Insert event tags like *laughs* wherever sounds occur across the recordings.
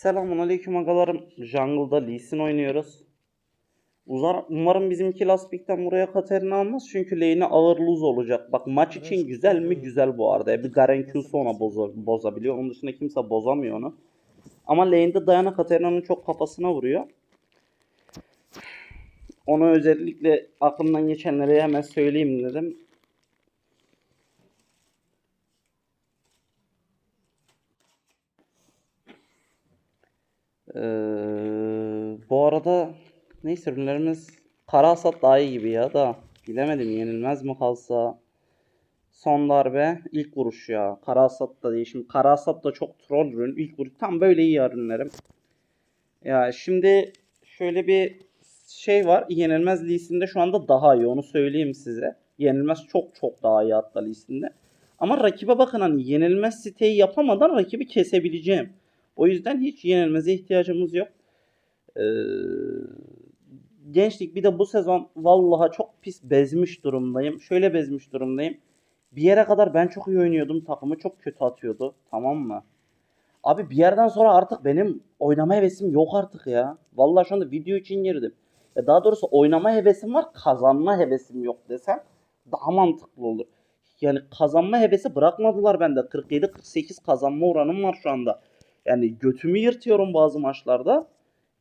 Selamun aleyküm agalarım. Jungle'da Lee Sin oynuyoruz. Uzar, umarım bizimki Last Pick'ten buraya Katarina almaz. Çünkü lane'e ağır lose olacak. Bak maç için güzel mi? Güzel bu arada. Bir Garen Q'su ona boza- bozabiliyor. Onun dışında kimse bozamıyor onu. Ama lane'de Diana Katarina'nın çok kafasına vuruyor. Onu özellikle aklımdan geçenleri hemen söyleyeyim dedim. Ee, bu arada neyse ürünlerimiz kara hasat daha iyi gibi ya da bilemedim yenilmez mi kalsa. Son darbe ilk vuruş ya. Kara hasat da değil. Şimdi kara hasat da çok troll ürün. İlk vuruş tam böyle iyi ürünlerim. Ya şimdi şöyle bir şey var. Yenilmez Lee'sinde şu anda daha iyi. Onu söyleyeyim size. Yenilmez çok çok daha iyi hatta Lee'sinde ama rakibe bakın hani yenilmez siteyi yapamadan rakibi kesebileceğim o yüzden hiç yenilmeze ihtiyacımız yok. Ee, gençlik bir de bu sezon vallahi çok pis bezmiş durumdayım. Şöyle bezmiş durumdayım. Bir yere kadar ben çok iyi oynuyordum. Takımı çok kötü atıyordu. Tamam mı? Abi bir yerden sonra artık benim oynama hevesim yok artık ya. Vallahi şu anda video için girdim. Ya daha doğrusu oynama hevesim var, kazanma hevesim yok desem daha mantıklı olur. Yani kazanma hevesi bırakmadılar bende. 47-48 kazanma oranım var şu anda. Yani götümü yırtıyorum bazı maçlarda.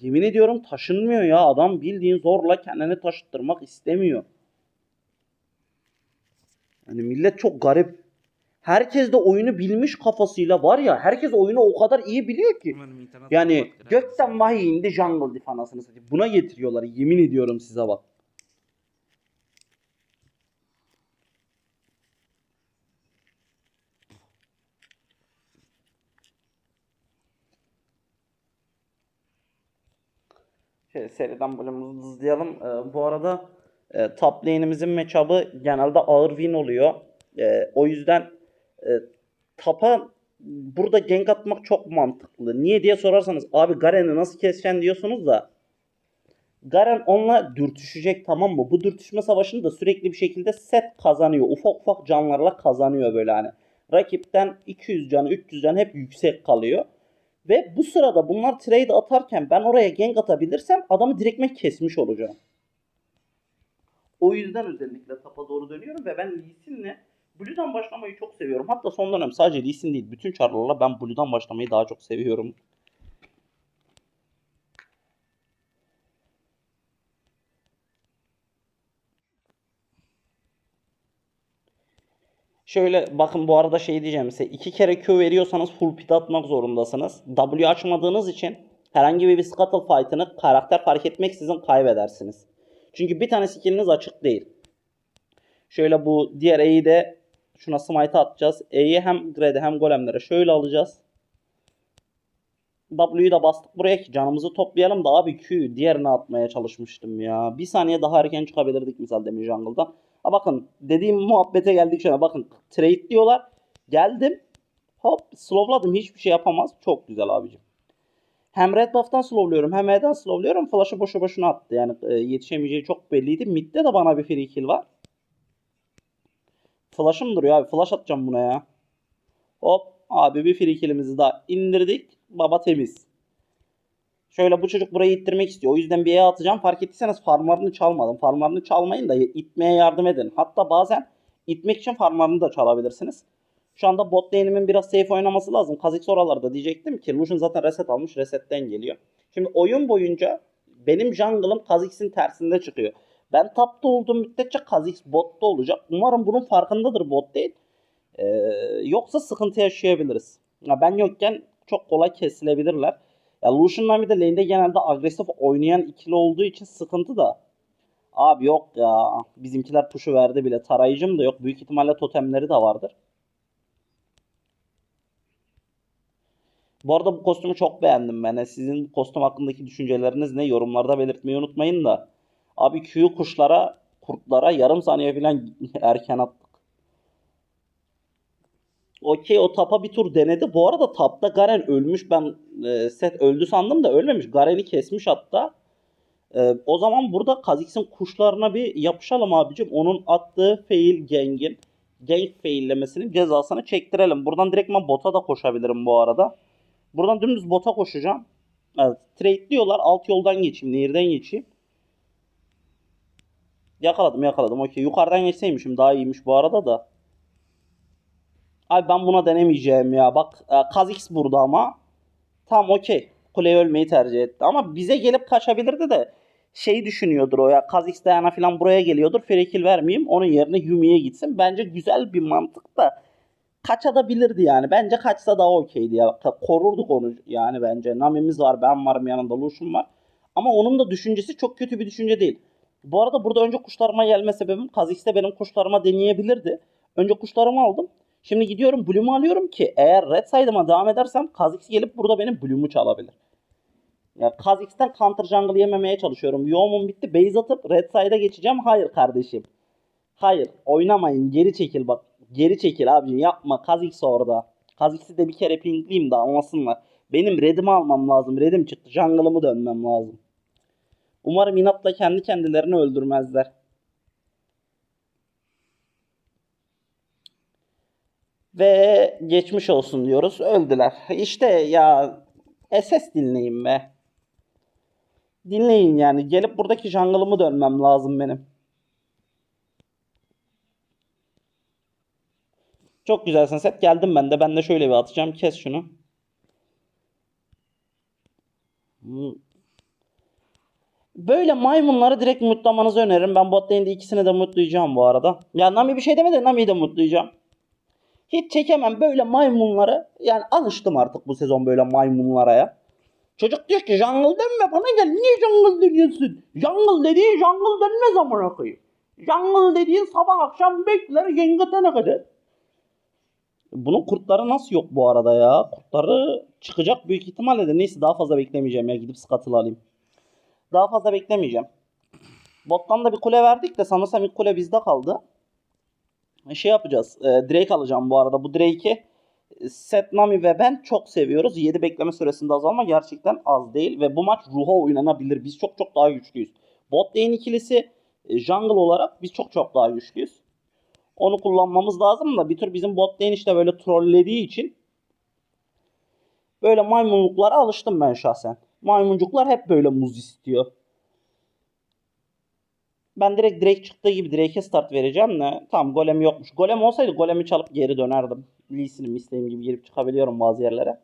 Yemin ediyorum taşınmıyor ya. Adam bildiğin zorla kendini taşıttırmak istemiyor. Yani millet çok garip. Herkes de oyunu bilmiş kafasıyla var ya. Herkes oyunu o kadar iyi biliyor ki. Yani gökten vahiy indi jungle diff anasını satayım. Buna getiriyorlar. Yemin ediyorum size bak. Şöyle seriden bölümümüzü hızlayalım. Ee, bu arada e, top lane'imizin matchup'ı genelde ağır win oluyor. E, o yüzden e, tapa burada gank atmak çok mantıklı. Niye diye sorarsanız abi Garen'i nasıl keseceksin diyorsunuz da Garen onunla dürtüşecek tamam mı? Bu dürtüşme savaşını da sürekli bir şekilde set kazanıyor. Ufak ufak canlarla kazanıyor böyle hani. Rakipten 200 canı 300 canı hep yüksek kalıyor. Ve bu sırada bunlar trade atarken ben oraya gank atabilirsem adamı direktmen kesmiş olacağım. O yüzden özellikle tapa doğru dönüyorum ve ben Lee Sin'le Blue'dan başlamayı çok seviyorum. Hatta son dönem sadece Lee Sin değil bütün çarlarla ben Blue'dan başlamayı daha çok seviyorum. Şöyle bakın bu arada şey diyeceğim size. iki kere Q veriyorsanız full pit atmak zorundasınız. W açmadığınız için herhangi bir scuttle fight'ını karakter fark etmeksizin kaybedersiniz. Çünkü bir tane skilliniz açık değil. Şöyle bu diğer E'yi de şuna smite atacağız. E'yi hem Gred'e hem golemlere şöyle alacağız. W'yu da bastık buraya ki canımızı toplayalım da abi Q diğerini atmaya çalışmıştım ya. Bir saniye daha erken çıkabilirdik misal demin jungle'dan. Ha bakın dediğim muhabbete geldik şuna bakın trade diyorlar. Geldim hop slowladım hiçbir şey yapamaz. Çok güzel abicim. Hem red buff'tan slowluyorum hem E'den slowluyorum. Flash'ı boşu boşuna attı. Yani e, yetişemeyeceği çok belliydi. Mid'de de bana bir free kill var. Flash'ım duruyor abi. Flash atacağım buna ya. Hop abi bir free kill'imizi daha indirdik. Baba temiz. Şöyle bu çocuk burayı ittirmek istiyor. O yüzden bir E atacağım. Fark ettiyseniz farmlarını çalmadım. Farmlarını çalmayın da itmeye yardım edin. Hatta bazen itmek için farmlarını da çalabilirsiniz. Şu anda bot lane'imin biraz safe oynaması lazım. Kha'Zix oralarda diyecektim ki Lucian zaten reset almış. Resetten geliyor. Şimdi oyun boyunca benim jungle'ım Kha'Zix'in tersinde çıkıyor. Ben tapta olduğum müddetçe Kha'Zix botta olacak. Umarım bunun farkındadır bot değil. Ee, yoksa sıkıntı yaşayabiliriz. Ya ben yokken çok kolay kesilebilirler. Ya Lucian'la bir de lane'de genelde agresif oynayan ikili olduğu için sıkıntı da. Abi yok ya. Bizimkiler push'u verdi bile. Tarayıcım da yok. Büyük ihtimalle totemleri de vardır. Bu arada bu kostümü çok beğendim ben. Sizin kostüm hakkındaki düşünceleriniz ne? Yorumlarda belirtmeyi unutmayın da. Abi Q kuşlara, kurtlara yarım saniye falan *laughs* erken attık. Okey o tapa bir tur denedi. Bu arada tapta Garen ölmüş. Ben e, set öldü sandım da ölmemiş. Garen'i kesmiş hatta. E, o zaman burada Kha'Zix'in kuşlarına bir yapışalım abicim. Onun attığı fail gang'in gank faillemesinin cezasını çektirelim. Buradan direktman bota da koşabilirim bu arada. Buradan dümdüz bota koşacağım. Evet, trade diyorlar. Alt yoldan geçeyim. Nehirden geçeyim. Yakaladım yakaladım. Okey. Yukarıdan geçseymişim daha iyiymiş bu arada da. Ay ben buna denemeyeceğim ya. Bak e, Kha'Zix burada ama. Tamam okey. Kuleye ölmeyi tercih etti. Ama bize gelip kaçabilirdi de şey düşünüyordur o ya. Kha'Zix Diana falan buraya geliyordur. Free vermeyeyim. Onun yerine Yumi'ye gitsin. Bence güzel bir mantık da kaçabilirdi yani. Bence kaçsa daha okeydi ya. Korurduk onu yani bence. Nami'miz var, ben varım yanında, Lucian var. Ama onun da düşüncesi çok kötü bir düşünce değil. Bu arada burada önce kuşlarıma gelme sebebim Kha'Zix'te benim kuşlarıma deneyebilirdi. Önce kuşlarımı aldım. Şimdi gidiyorum Bloom'u alıyorum ki eğer Red Side'ıma devam edersem Kha'Zix gelip burada benim Bloom'u çalabilir. Ya Kha'Zix'ten counter jungle yememeye çalışıyorum. Yoğumum bitti. Base atıp Red Side'a geçeceğim. Hayır kardeşim. Hayır. Oynamayın. Geri çekil bak. Geri çekil abi. Yapma. Kha'Zix orada. Kha'Zix'i de bir kere pingleyeyim de anlasınlar. Benim redimi almam lazım. Redim çıktı. Jungle'ımı dönmem lazım. Umarım inatla kendi kendilerini öldürmezler. Ve geçmiş olsun diyoruz. Öldüler. İşte ya SS dinleyin be. Dinleyin yani. Gelip buradaki jungle'ımı dönmem lazım benim. Çok güzelsin set. Geldim ben de. Ben de şöyle bir atacağım. Kes şunu. Böyle maymunları direkt mutlamanızı öneririm. Ben bot lane'de ikisini de mutlayacağım bu arada. Ya Nami bir şey demedi. Nami'yi de mutlayacağım. Hiç çekemem böyle maymunları. Yani alıştım artık bu sezon böyle maymunlara ya. Çocuk diyor ki jungle denme bana gel. Niye jungle deniyorsun? Jungle dediğin jungle denmez amına koyayım. Jungle dediğin sabah akşam bekler yengetene kadar. Bunun kurtları nasıl yok bu arada ya? Kurtları çıkacak büyük ihtimalle de. Neyse daha fazla beklemeyeceğim ya. Gidip Scuttle'ı alayım. Daha fazla beklemeyeceğim. Bottan da bir kule verdik de sanırsam ilk kule bizde kaldı. Şey yapacağız. E, Drake alacağım bu arada. Bu Drake'i Seth, Nami ve ben çok seviyoruz. 7 bekleme süresinde azalma gerçekten az değil. Ve bu maç ruha oynanabilir. Biz çok çok daha güçlüyüz. Bot lane ikilisi e, jungle olarak biz çok çok daha güçlüyüz. Onu kullanmamız lazım da bir tür bizim bot lane işte böyle trollediği için böyle maymunluklara alıştım ben şahsen. Maymuncuklar hep böyle muz istiyor. Ben direkt Drake çıktığı gibi Drake'e start vereceğim de. Tamam golem yokmuş. Golem olsaydı golemi çalıp geri dönerdim. Lee'sini istediğim gibi girip çıkabiliyorum bazı yerlere.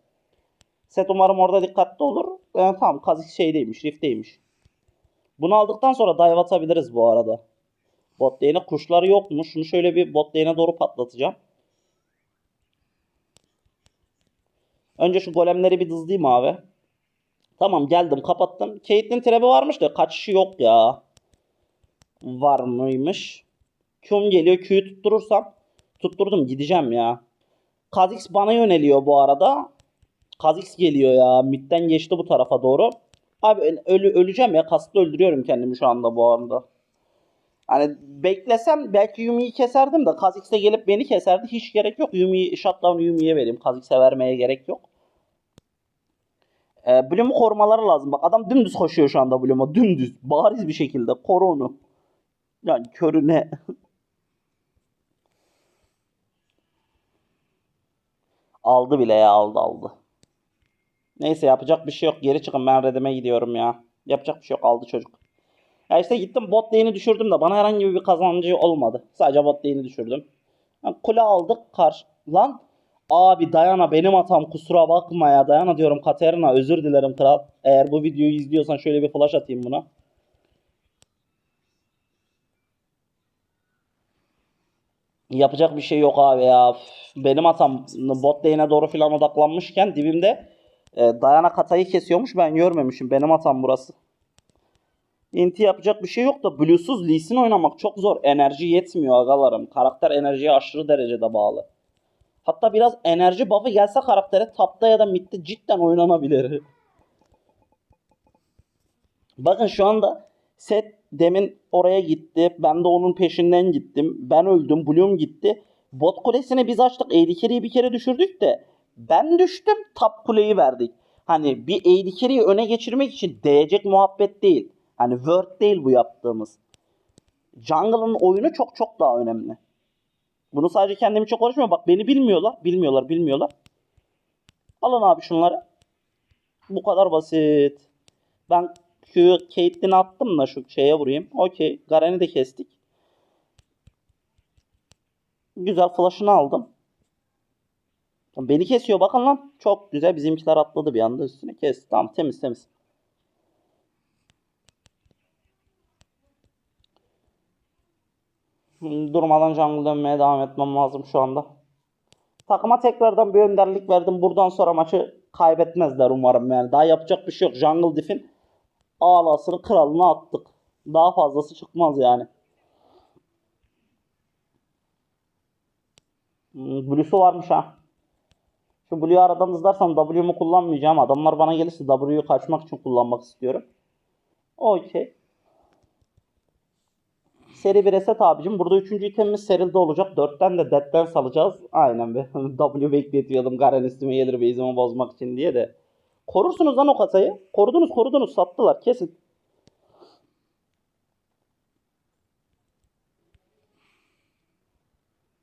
Set umarım orada dikkatli olur. Yani tamam Kha'Zix şeydeymiş, Rift'teymiş. Bunu aldıktan sonra dive atabiliriz bu arada. Bot lane'e kuşları yokmuş. Şunu şöyle bir bot lane'e doğru patlatacağım. Önce şu golemleri bir dızlayayım abi. Tamam geldim kapattım. Caitlyn trebi varmış da kaçışı yok ya. Var mıymış? Q'm geliyor. Q'yu tutturursam tutturdum gideceğim ya. Kha'Zix bana yöneliyor bu arada. Kha'Zix geliyor ya. Mid'den geçti bu tarafa doğru. Abi ölü, öleceğim ya. Kasıtlı öldürüyorum kendimi şu anda bu anda. Hani beklesem belki Yumi'yi keserdim de Kha'Zix de gelip beni keserdi. Hiç gerek yok. Yumi'yi shutdown Yumi'ye vereyim. Kha'Zix'e vermeye gerek yok. Ee, Bloom'u korumaları lazım. Bak adam dümdüz koşuyor şu anda Bloom'a. Dümdüz. Bariz bir şekilde. Koru onu. Yani körüne. aldı bile ya aldı aldı. Neyse yapacak bir şey yok. Geri çıkın ben redime gidiyorum ya. Yapacak bir şey yok aldı çocuk. Ya işte gittim bot lane'i düşürdüm de bana herhangi bir kazancı olmadı. Sadece bot lane'i düşürdüm. Yani kule aldık karşı. Lan abi Dayana benim hatam kusura bakma ya. Dayana diyorum Katerina özür dilerim kral. Eğer bu videoyu izliyorsan şöyle bir flash atayım buna. Yapacak bir şey yok abi ya. Benim hatam bot lane'e doğru falan odaklanmışken dibimde e, Dayana katayı kesiyormuş ben görmemişim. Benim hatam burası. Inti yapacak bir şey yok da Blue'suz Lee oynamak çok zor. Enerji yetmiyor agalarım. Karakter enerjiye aşırı derecede bağlı. Hatta biraz enerji buff'ı gelse karaktere tapta ya da midde cidden oynanabilir. *laughs* Bakın şu anda set demin oraya gitti. Ben de onun peşinden gittim. Ben öldüm. Bloom gitti. Bot kulesini biz açtık. Carry'i bir kere düşürdük de. Ben düştüm. Top kuleyi verdik. Hani bir carry'i öne geçirmek için değecek muhabbet değil. Hani word değil bu yaptığımız. Jungle'ın oyunu çok çok daha önemli. Bunu sadece kendimi çok konuşmuyorum. Bak beni bilmiyorlar. Bilmiyorlar, bilmiyorlar. Alın abi şunları. Bu kadar basit. Ben Q Caitlyn'i attım da şu şeye vurayım. Okey. Garen'i de kestik. Güzel flash'ını aldım. Beni kesiyor bakın lan. Çok güzel. Bizimkiler atladı bir anda üstüne kes. Tamam temiz temiz. Durmadan jungle dönmeye devam etmem lazım şu anda. Takıma tekrardan bir önderlik verdim. Buradan sonra maçı kaybetmezler umarım yani. Daha yapacak bir şey yok. Jungle Diff'in ağlasını kralına attık. Daha fazlası çıkmaz yani. Hmm, Blue'su varmış ha. Şu Blue'yu aradan hızlarsam W'mu kullanmayacağım. Adamlar bana gelirse W'yu kaçmak için kullanmak istiyorum. Okey. Seri bir reset abicim. Burada üçüncü itemimiz serilde olacak. Dörtten de dead'den salacağız. Aynen be. *laughs* W bekletiyordum. Garen üstüme gelir base'imi bozmak için diye de. Korursunuz lan o kasayı. Korudunuz korudunuz sattılar. Kesin.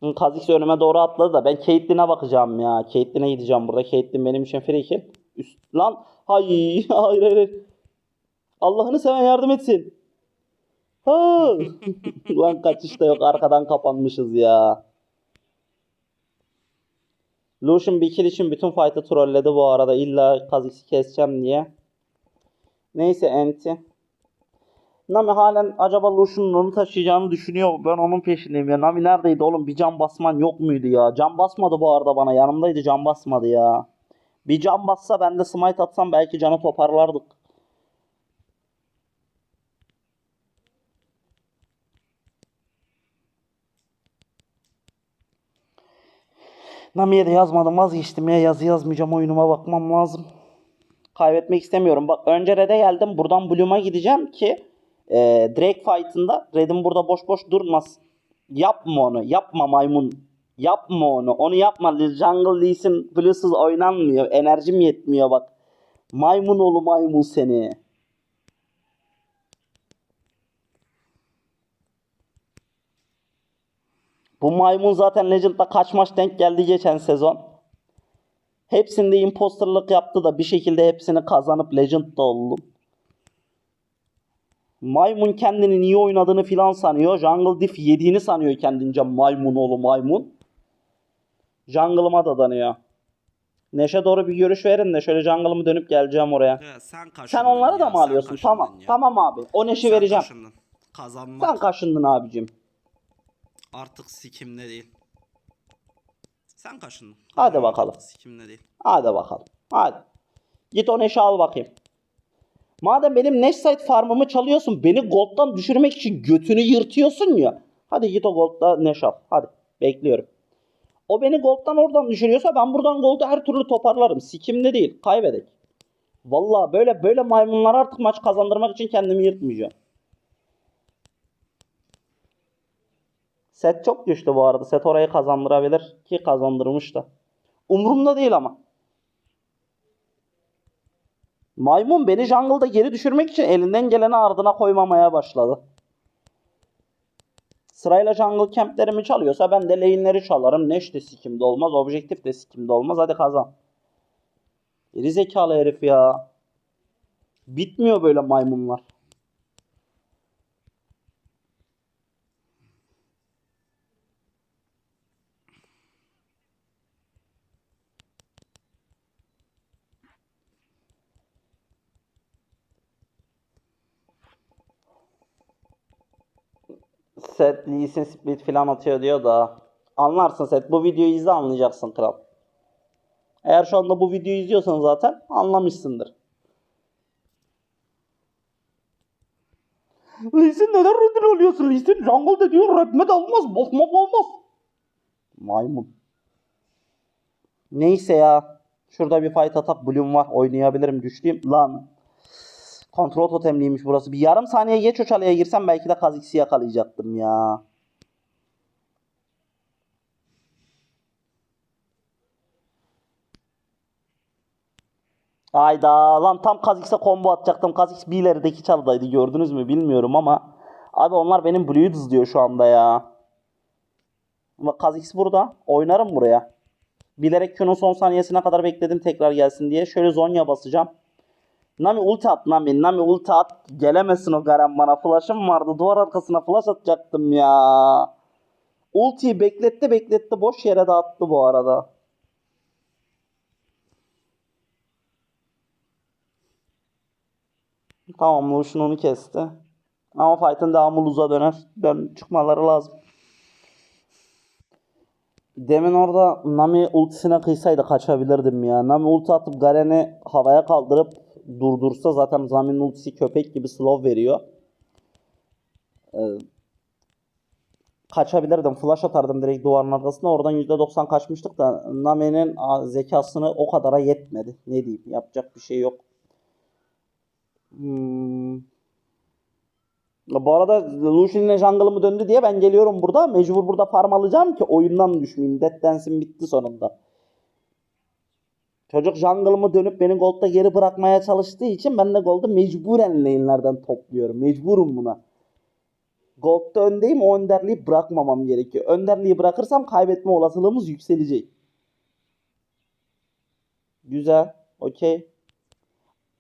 Hı, Kha'Zix önüme doğru atladı da ben Caitlyn'e bakacağım ya. Caitlyn'e gideceğim burada. Caitlyn benim için free kill. Üst... Lan *laughs* hayır hayır hayır. Allah'ını seven yardım etsin. Ha. *laughs* Lan kaçışta yok arkadan kapanmışız ya. Lucian bir kill için bütün fight'ı trolledi bu arada. İlla Kha'Zix'i keseceğim diye. Neyse enti. Nami halen acaba Lucian'ın onu taşıyacağını düşünüyor. Ben onun peşindeyim ya. Nami neredeydi oğlum? Bir can basman yok muydu ya? Can basmadı bu arada bana. Yanımdaydı can basmadı ya. Bir can bassa ben de smite atsam belki canı toparlardık. Nami'ye de yazmadım vazgeçtim ya yazı yazmayacağım oyunuma bakmam lazım. Kaybetmek istemiyorum. Bak önce Red'e geldim. Buradan Bloom'a gideceğim ki e, Drake fight'ında Red'in burada boş boş durmaz. Yapma onu. Yapma maymun. Yapma onu. Onu yapma. Jungle Lee'sin Blue'suz oynanmıyor. Enerjim yetmiyor bak. Maymun oğlu maymun seni. Bu maymun zaten Legend'da kaç maç denk geldi geçen sezon. Hepsinde imposterlık yaptı da bir şekilde hepsini kazanıp Legend'da oldu. Maymun kendini iyi oynadığını filan sanıyor. Jungle Diff yediğini sanıyor kendince maymun oğlu maymun. Jungle'ıma da danıyor. Neşe doğru bir görüş verin de şöyle jungle'ımı dönüp geleceğim oraya. Ya sen Sen onları da ya, mı sen alıyorsun? Tamam. ya. Tamam abi. O neşi Sen vereceğim. kaşındın. Kazanmak Sen kaşındın abicim. Artık sikimde değil. Sen kaşındın. Hadi bakalım. Sikimde değil. Hadi bakalım. Hadi. Git o neşe al bakayım. Madem benim Neshside farmımı çalıyorsun, beni gold'dan düşürmek için götünü yırtıyorsun ya. Hadi git o gold'da neş al. Hadi. Bekliyorum. O beni gold'dan oradan düşürüyorsa ben buradan gold'u her türlü toparlarım. Sikimde değil. Kaybedek. Vallahi böyle böyle maymunlar artık maç kazandırmak için kendimi yırtmayacağım. Set çok güçlü bu arada. Set orayı kazandırabilir ki kazandırmış da. Umurumda değil ama. Maymun beni jungle'da geri düşürmek için elinden geleni ardına koymamaya başladı. Sırayla jungle camplerimi çalıyorsa ben de lane'leri çalarım. Neş de sikimde olmaz. Objektif de sikimde olmaz. Hadi kazan. Geri zekalı herif ya. Bitmiyor böyle maymunlar. Set Lee split falan atıyor diyor da. Anlarsın Set. Bu videoyu izle anlayacaksın kral. Eğer şu anda bu videoyu izliyorsan zaten anlamışsındır. Lee neden redin oluyorsun? Lee Sin jungle'da diyor redme de olmaz. Bozma olmaz. Maymun. Neyse ya. Şurada bir fight atak Bloom var. Oynayabilirim. Güçlüyüm. Lan. Kontrol totemliymiş burası. Bir yarım saniye geç o girsem belki de Kha'Zix'i yakalayacaktım ya. Hayda lan tam Kha'Zix'e combo atacaktım. Kha'Zix bir ilerideki çalıdaydı gördünüz mü bilmiyorum ama. Abi onlar benim Blue'yu dızlıyor şu anda ya. Ama Kha'Zix burada. Oynarım buraya. Bilerek Q'nun son saniyesine kadar bekledim tekrar gelsin diye. Şöyle Zonya basacağım. Nami ulti at Nami. Nami ulti at. Gelemesin o Garen bana. Flash'ım vardı. Duvar arkasına flash atacaktım ya. Ultiyi bekletti bekletti. Boş yere dağıttı bu arada. Tamam Lucian onu kesti. Ama fight'ın devamı Luz'a döner. Dön çıkmaları lazım. Demin orada Nami ultisine kıysaydı kaçabilirdim ya. Nami ulti atıp Garen'i havaya kaldırıp durdursa zaten Nami'nin ultisi köpek gibi slow veriyor. Ee, kaçabilirdim. Flash atardım direkt duvarın arkasına. Oradan %90 kaçmıştık da Nami'nin a, zekasını o kadara yetmedi. Ne diyeyim? Yapacak bir şey yok. Hmm. Bu arada Lucian'in jungle'ımı döndü diye ben geliyorum burada. Mecbur burada farm alacağım ki oyundan düşmeyeyim. Dead Dance'im bitti sonunda. Çocuk jungle'ımı dönüp beni gold'da geri bırakmaya çalıştığı için ben de gold'u mecburen lane'lerden topluyorum. Mecburum buna. Gold'da öndeyim o önderliği bırakmamam gerekiyor. Önderliği bırakırsam kaybetme olasılığımız yükselecek. Güzel. Okey.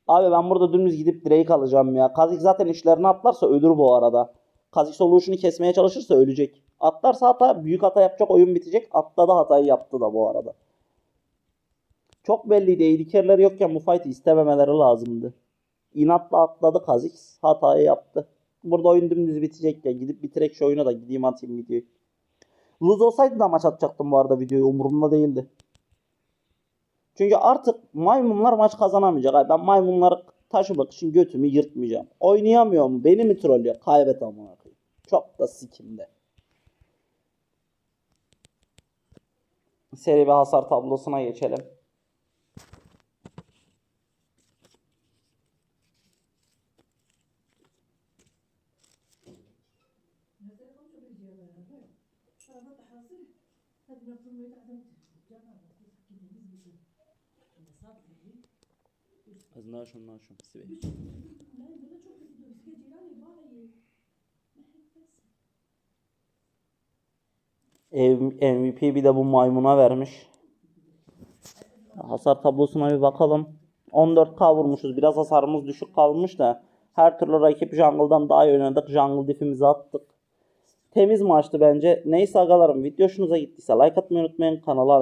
Abi ben burada dümdüz gidip Drake alacağım ya. Kazik zaten işlerini atlarsa ölür bu arada. Kazik Solution'u kesmeye çalışırsa ölecek. Atlarsa hata büyük hata yapacak oyun bitecek. Atladı hatayı yaptı da bu arada. Çok belliydi. Carry'leri yokken bu fight'i istememeleri lazımdı. İnatla atladı Kazik. Hatayı yaptı. Burada oyun dümdüz bitecek ya. Gidip bitirek şu oyunu da gideyim atayım videoyu. Lose olsaydı da maç atacaktım bu arada videoyu. Umurumda değildi. Çünkü artık maymunlar maç kazanamayacak. Ay Ben maymunları taşı bakışın götümü yırtmayacağım. Oynayamıyor mu? Beni mi trollüyor? Kaybet amına. Çok da sikimde. Seri bir hasar tablosuna geçelim. Znašam, našam, sve. MVP bir de bu maymuna vermiş. Hasar tablosuna bir bakalım. 14k vurmuşuz. Biraz hasarımız düşük kalmış da. Her türlü rakip jungle'dan daha iyi oynadık. Jungle diff'imizi attık. Temiz maçtı bence. Neyse agalarım video hoşunuza gittiyse like atmayı unutmayın. Kanala